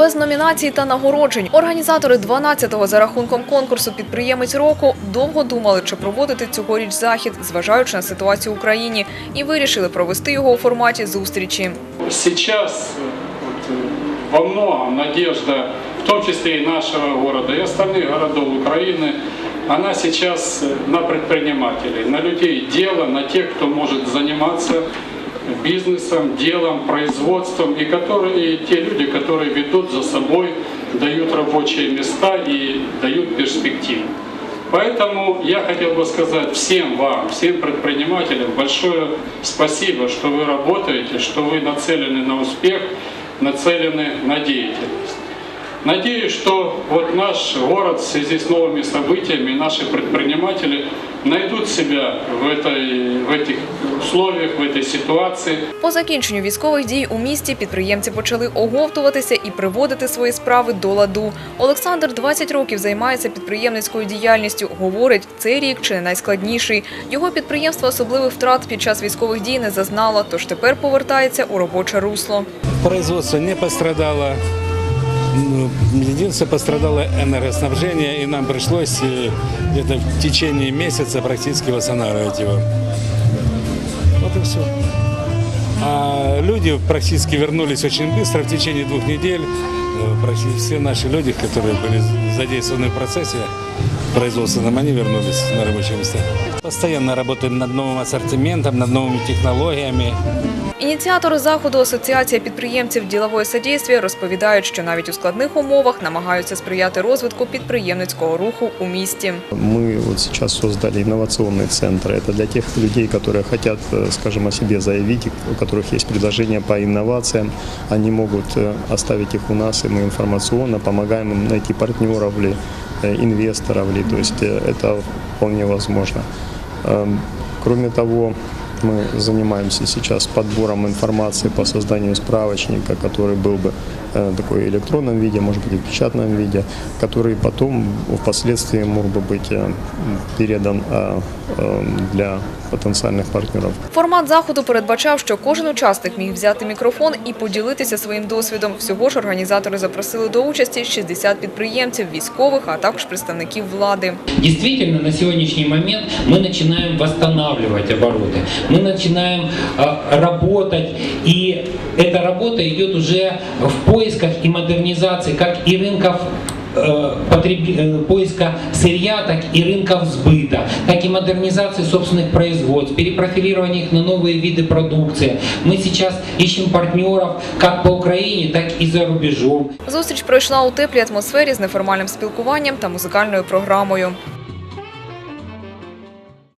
без номінацій та нагороджень. Організатори 12-го за рахунком конкурсу підприємець року довго думали, чи проводити цьогоріч захід, зважаючи на ситуацію в Україні, і вирішили провести його у форматі зустрічі. Сейчас э, вот, э, во многом надежда, в том числе и нашего города, и остальных городов Украины, она сейчас э, на предпринимателей, на людей дела, на тех, кто может заниматься Бизнесом, делом, производством, и, которые, и те люди, которые ведут за собой, дают рабочие места и дают перспективу. Поэтому я хотел бы сказать всем вам, всем предпринимателям большое спасибо, что вы работаете, что вы нацелены на успех, нацелены на деятельность. Надеюсь, что вот наш город в связи с новыми событиями, наши предприниматели найдут себя в, этой, в этих условиях, в этой ситуации. По закінченню військових дій у місті підприємці почали оговтуватися і приводити свої справи до ладу. Олександр 20 років займається підприємницькою діяльністю. Говорить, цей рік чи не найскладніший. Його підприємство особливих втрат під час військових дій не зазнало, тож тепер повертається у робоче русло. Производство не пострадало. Ну, Единственное, пострадало энергоснабжение, и нам пришлось э, где-то в течение месяца практически восстанавливать его. Вот и все. А люди практически вернулись очень быстро, в течение двух недель. Э, Практически все наши люди, которые были задействованы в процессе производственном, они вернулись на рабочие места. Постоянно работаем над новым ассортиментом, над новыми технологиями. Ініціатори заходу Асоціація підприємців ділової содействия розповідають, що навіть у складних умовах намагаються сприяти розвитку підприємницького руху у місті. Мы вот сейчас создали инновационный центр. Это для тех людей, которые хотят, э, скажем, о себе заявить, и у которых есть предложения по инновациям. Они могут э, оставить их у нас, И мы информационно помогаем им найти партнеров ли, э, инвесторов ли. То есть э, это вполне возможно. Эм, Кроме того, мы занимаемся сейчас подбором информации по созданию справочника, который был бы э, такой электронном виде, может быть, и в печатном виде, который потом впоследствии мог бы быть передан для потенциальных партнеров. Формат заходу передбачав, що кожен учасник міг взяти мікрофон і поділитися своїм досвідом. Всього ж організатори запросили до участі 60 підприємців, військових, а також представників влади. Действительно, на сегодняшний момент мы начинаем восстанавливать обороты, мы начинаем э, работать, и эта работа идет уже в поисках и модернизации как и рынков э, потреб- э, поиска сырья, так и рынков сбыта, так и модернизации собственных производств, перепрофилирования их на новые виды продукции. Мы сейчас ищем партнеров как по Украине, так и за рубежом. Зустріч пройшла у теплій атмосфері з неформальним спілкуванням та музикальною програмою.